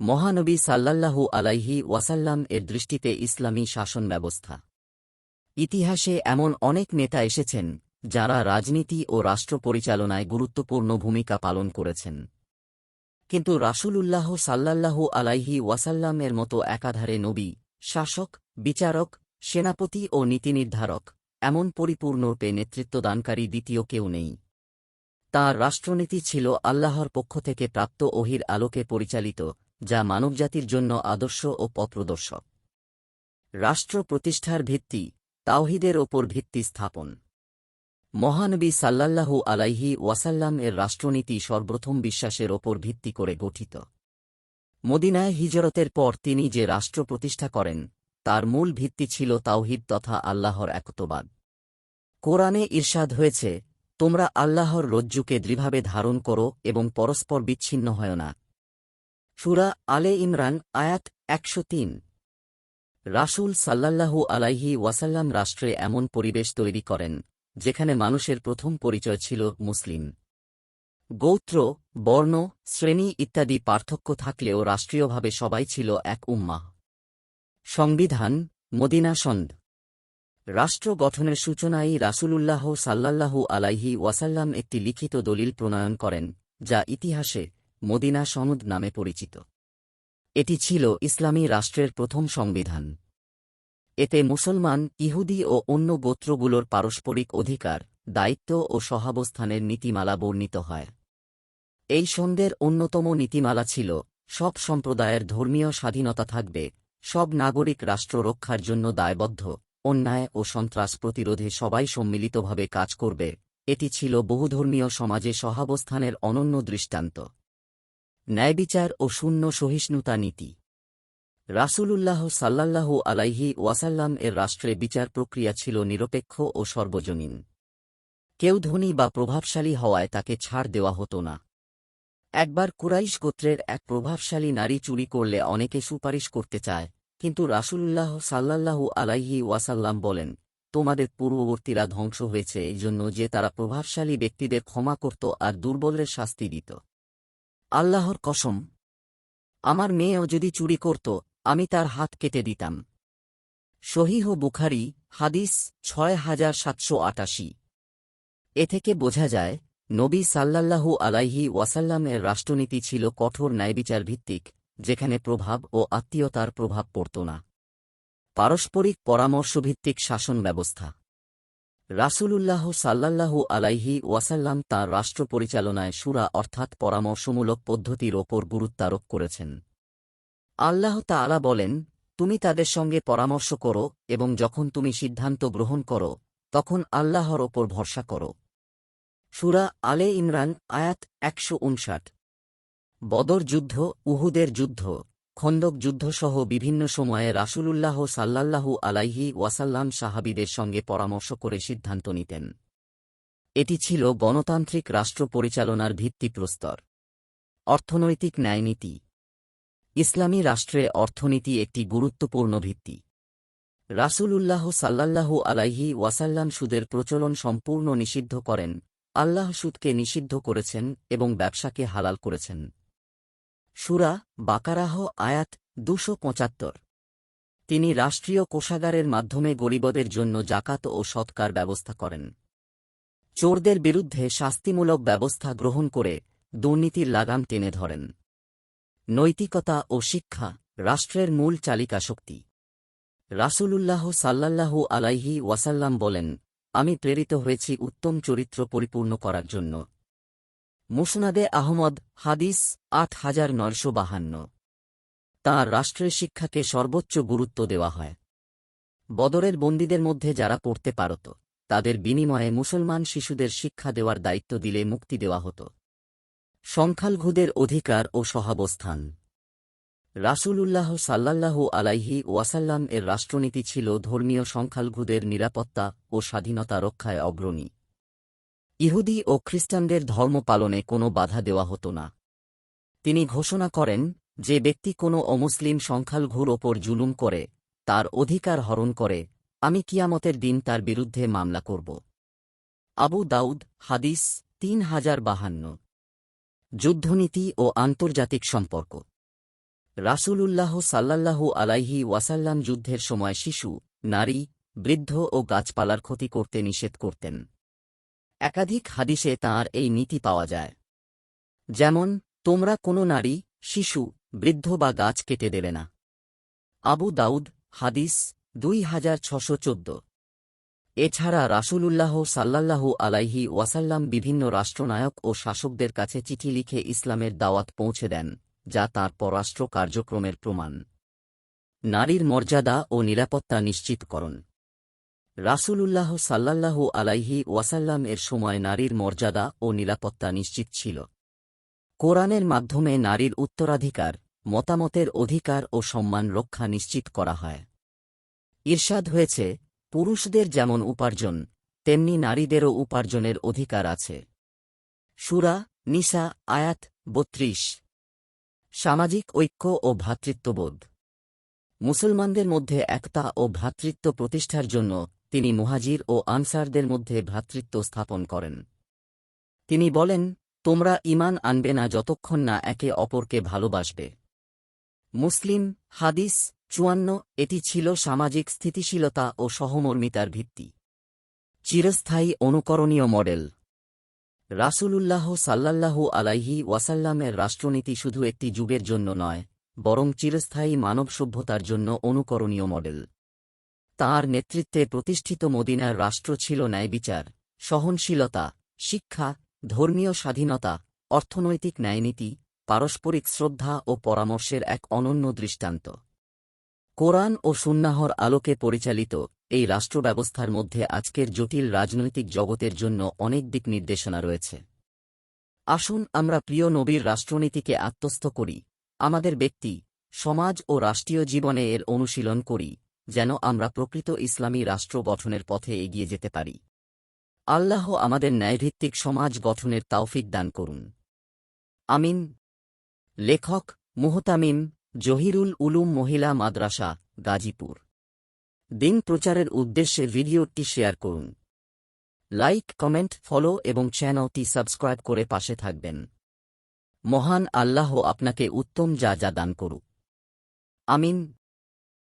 মহানবী সাল্লাল্লাহু আলাইহি ওয়াসাল্লাম এর দৃষ্টিতে ইসলামী শাসন ব্যবস্থা। ইতিহাসে এমন অনেক নেতা এসেছেন, যারা রাজনীতি ও রাষ্ট্র পরিচালনায় গুরুত্বপূর্ণ ভূমিকা পালন করেছেন। কিন্তু রাসূলুল্লাহ সাল্লাল্লাহু আলাইহি ওয়াসাল্লামের মতো একাধারে নবী, শাসক, বিচারক, সেনাপতি ও নীতিনির্ধারক এমন পরিপূর্ণরূপে নেতৃত্বদানকারী দ্বিতীয় কেউ নেই। তাঁর রাষ্ট্রনীতি ছিল আল্লাহর পক্ষ থেকে প্রাপ্ত ওহির আলোকে পরিচালিত যা মানবজাতির জন্য আদর্শ ও পথপ্রদর্শক রাষ্ট্র প্রতিষ্ঠার ভিত্তি, তাওহিদের ওপর ভিত্তি স্থাপন। মহানবী সাল্লাল্লাহু আলাইহি ওয়াসাল্লাম এর রাষ্ট্রনীতি সর্বপ্রথম বিশ্বাসের ওপর ভিত্তি করে গঠিত। মদিনায় হিজরতের পর তিনি যে রাষ্ট্র প্রতিষ্ঠা করেন, তার মূল ভিত্তি ছিল তাওহিদ তথা আল্লাহর একতবাদ। কোরআনে ঈর্ষাদ হয়েছে, তোমরা আল্লাহর রজ্জুকে দৃঢ়ভাবে ধারণ করো এবং পরস্পর বিচ্ছিন্ন হয় না। সুরা আলে ইমরান, আয়াত একশো তিন। রাসূল সাল্লাল্লাহু আলাইহি ওয়াসাল্লাম রাষ্ট্রে এমন পরিবেশ তৈরি করেন, যেখানে মানুষের প্রথম পরিচয় ছিল মুসলিম। গোত্র, বর্ণ, শ্রেণি ইত্যাদি পার্থক্য থাকলেও রাষ্ট্রীয়ভাবে সবাই ছিল এক উম্মাহ। সংবিধান, মদিনা সন্দ। রাষ্ট্র গঠনের সূচনায় রাসূলুল্লাহ সাল্লাল্লাহু আলাইহি ওয়াসাল্লাম একটি লিখিত দলিল প্রণয়ন করেন, যা ইতিহাসে মদিনা সনদ নামে পরিচিত। এটি ছিল ইসলামী রাষ্ট্রের প্রথম সংবিধান। এতে মুসলমান, ইহুদি ও অন্য গোত্রগুলোর পারস্পরিক অধিকার, দায়িত্ব ও সহাবস্থানের নীতিমালা বর্ণিত হয়। এই সন্ধ্যের অন্যতম নীতিমালা ছিল, সব সম্প্রদায়ের ধর্মীয় স্বাধীনতা থাকবে, সব নাগরিক রাষ্ট্র রক্ষার জন্য দায়বদ্ধ, অন্যায় ও সন্ত্রাস প্রতিরোধে সবাই সম্মিলিতভাবে কাজ করবে, এটি ছিল বহুধর্মীয় সমাজে সহাবস্থানের অনন্য দৃষ্টান্ত। ন্যায়বিচার ও শূন্য সহিষ্ণুতা নীতি। রাসূলুল্লাহ সাল্লাল্লাহু আলাইহি ওয়াসাল্লাম এর রাষ্ট্রে বিচার প্রক্রিয়া ছিল নিরপেক্ষ ও সর্বজনীন। কেউ ধনী বা প্রভাবশালী হওয়ায় তাকে ছাড় দেওয়া হতো না। একবার কুরাইশ গোত্রের এক প্রভাবশালী নারী চুরি করলে অনেকে সুপারিশ করতে চায়, কিন্তু রাসূলুল্লাহ সাল্লাল্লাহু আলাইহি ওয়াসাল্লাম বলেন, তোমাদের পূর্ববর্তীরা ধ্বংস হয়েছে এই জন্য যে তারা প্রভাবশালী ব্যক্তিদের ক্ষমা করত আর দুর্বলের শাস্তি দিত। আল্লাহর কসম। আমার মেয়েও যদি চুরি করত, আমি তার হাত কেটে দিতাম। শহীহ বুখারি, হাদিস ছয় হাজার সাতশো আটাশি। এ থেকে বোঝা যায়, নবী সাল্লাল্লাহু আলাইহি ওয়াসাল্লামের রাষ্ট্রনীতি ছিল কঠোর ন্যায়বিচার ভিত্তিক যেখানে প্রভাব ও আত্মীয়তার প্রভাব পড়ত না। পারস্পরিক পরামর্শভিত্তিক শাসন ব্যবস্থা রাসূলুল্লাহ সাল্লাল্লাহু আলাইহি ওয়াসাল্লাম তাঁর রাষ্ট্র পরিচালনায় সুরা অর্থাৎ পরামর্শমূলক পদ্ধতির ওপর গুরুত্বারোপ করেছেন। আল্লাহ তাআলা বলেন, তুমি তাদের সঙ্গে পরামর্শ করো এবং যখন তুমি সিদ্ধান্ত গ্রহণ করো, তখন আল্লাহর ওপর ভরসা করো। সুরা আলে ইমরান আয়াত একশো উনষাট বদর যুদ্ধ, উহুদের যুদ্ধ। খন্দক যুদ্ধসহ বিভিন্ন সময়ে রাসূলুল্লাহ সাল্লাল্লাহু আলাইহি ওয়াসাল্লাম সাহাবিদের সঙ্গে পরামর্শ করে সিদ্ধান্ত নিতেন। এটি ছিল গণতান্ত্রিক রাষ্ট্র পরিচালনার ভিত্তিপ্রস্তর। অর্থনৈতিক ন্যায়নীতি। ইসলামী রাষ্ট্রে অর্থনীতি একটি গুরুত্বপূর্ণ ভিত্তি। রাসূলুল্লাহ সাল্লাল্লাহু আলাইহি ওয়াসাল্লাম সুদের প্রচলন সম্পূর্ণ নিষিদ্ধ করেন। আল্লাহ সুদকে নিষিদ্ধ করেছেন এবং ব্যবসাকে হালাল করেছেন। সুরা বাকারাহ, আয়াত দুশো পঁচাত্তর। তিনি রাষ্ট্রীয় কোষাগারের মাধ্যমে গরিবদের জন্য জাকাত ও সৎকার ব্যবস্থা করেন। চোরদের বিরুদ্ধে শাস্তিমূলক ব্যবস্থা গ্রহণ করে দুর্নীতির লাগাম টেনে ধরেন। নৈতিকতা ও শিক্ষা রাষ্ট্রের মূল চালিকা শক্তি। রাসূলুল্লাহ সাল্লাল্লাহু আলাইহি ওয়াসাল্লাম বলেন, আমি প্রেরিত হয়েছি উত্তম চরিত্র পরিপূর্ণ করার জন্য। মুসনাদে আহমদ, হাদিস আট হাজার নয়শো বাহান্ন। তাঁর রাষ্ট্রের শিক্ষাকে সর্বোচ্চ গুরুত্ব দেওয়া হয়। বদরের বন্দীদের মধ্যে যারা পড়তে পারত, তাদের বিনিময়ে মুসলমান শিশুদের শিক্ষা দেওয়ার দায়িত্ব দিলে মুক্তি দেওয়া হতো। সংখ্যালঘুদের অধিকার ও সহাবস্থান। রাসূলুল্লাহ সাল্লাল্লাহু আলাইহি ওয়াসাল্লাম এর রাষ্ট্রনীতি ছিল ধর্মীয় সংখ্যালঘুদের নিরাপত্তা ও স্বাধীনতা রক্ষায় অগ্রণী। ইহুদি ও খ্রিস্টানদের ধর্ম পালনে কোনো বাধা দেওয়া হতো না। তিনি ঘোষণা করেন যে ব্যক্তি কোনো অমুসলিম সংখ্যালঘুর ওপর জুলুম করে, তার অধিকার হরণ করে, আমি কিয়ামতের দিন তার বিরুদ্ধে মামলা করব। আবু দাউদ, হাদিস তিন হাজার বাহান্ন। যুদ্ধনীতি ও আন্তর্জাতিক সম্পর্ক। রাসূলুল্লাহ সাল্লাল্লাহু আলাইহি ওয়াসাল্লাম যুদ্ধের সময় শিশু, নারী, বৃদ্ধ ও গাছপালার ক্ষতি করতে নিষেধ করতেন। একাধিক হাদিসে তাঁর এই নীতি পাওয়া যায়। যেমন, তোমরা কোনো নারী, শিশু, বৃদ্ধ বা গাছ কেটে দেবে না। আবু দাউদ, হাদিস দুই হাজার ছশো চোদ্দ। এছাড়া রাসূলুল্লাহ সাল্লাল্লাহু আলাইহি ওয়াসাল্লাম বিভিন্ন রাষ্ট্রনায়ক ও শাসকদের কাছে চিঠি লিখে ইসলামের দাওয়াত পৌঁছে দেন, যা তাঁর পররাষ্ট্র কার্যক্রমের প্রমাণ। নারীর মর্যাদা ও নিরাপত্তা নিশ্চিতকরণ রাসূলুল্লাহ সাল্লাল্লাহু আলাইহি ওয়াসাল্লাম এর সময় নারীর মর্যাদা ও নিরাপত্তা নিশ্চিত ছিল। কোরআনের মাধ্যমে নারীর উত্তরাধিকার, মতামতের অধিকার ও সম্মান রক্ষা নিশ্চিত করা হয়। ঈর্ষাদ হয়েছে, পুরুষদের যেমন উপার্জন, তেমনি নারীদেরও উপার্জনের অধিকার আছে। সুরা, নিসা, আয়াত বত্রিশ। সামাজিক ঐক্য ও ভ্রাতৃত্ববোধ। মুসলমানদের মধ্যে একতা ও ভ্রাতৃত্ব প্রতিষ্ঠার জন্য তিনি মুহাজির ও আনসারদের মধ্যে ভ্রাতৃত্ব স্থাপন করেন। তিনি বলেন, তোমরা ইমান আনবে না যতক্ষণ না একে অপরকে ভালোবাসবে। মুসলিম, হাদিস, চুয়ান্ন, এটি ছিল সামাজিক স্থিতিশীলতা ও সহমর্মিতার ভিত্তি। চিরস্থায়ী অনুকরণীয় মডেল। রাসূলুল্লাহ সাল্লাল্লাহু আলাইহি ওয়াসাল্লামের রাষ্ট্রনীতি শুধু একটি যুগের জন্য নয়, বরং চিরস্থায়ী মানব সভ্যতার জন্য অনুকরণীয় মডেল। তাঁর নেতৃত্বে প্রতিষ্ঠিত মদিনার রাষ্ট্র ছিল ন্যায়বিচার, সহনশীলতা, শিক্ষা, ধর্মীয় স্বাধীনতা, অর্থনৈতিক ন্যায়নীতি, পারস্পরিক শ্রদ্ধা ও পরামর্শের এক অনন্য দৃষ্টান্ত। কোরআন ও সুন্নাহর আলোকে পরিচালিত এই রাষ্ট্র ব্যবস্থার মধ্যে আজকের জটিল রাজনৈতিক জগতের জন্য অনেক দিক নির্দেশনা রয়েছে। আসুন আমরা প্রিয় নবীর রাষ্ট্রনীতিকে আত্মস্থ করি, আমাদের ব্যক্তি, সমাজ ও রাষ্ট্রীয় জীবনে এর অনুশীলন করি। যেন আমরা প্রকৃত ইসলামী রাষ্ট্র গঠনের পথে এগিয়ে যেতে পারি। আল্লাহ আমাদের ন্যায়ভিত্তিক সমাজ গঠনের তাওফিক দান করুন। আমিন। লেখক মুহতামিম জহিরুল উলুম মহিলা মাদ্রাসা, গাজীপুর। দিন প্রচারের উদ্দেশ্যে ভিডিওটি শেয়ার করুন। লাইক, কমেন্ট, ফলো এবং চ্যানেলটি সাবস্ক্রাইব করে পাশে থাকবেন। মহান আল্লাহ আপনাকে উত্তম যা যা দান করুক। আমিন।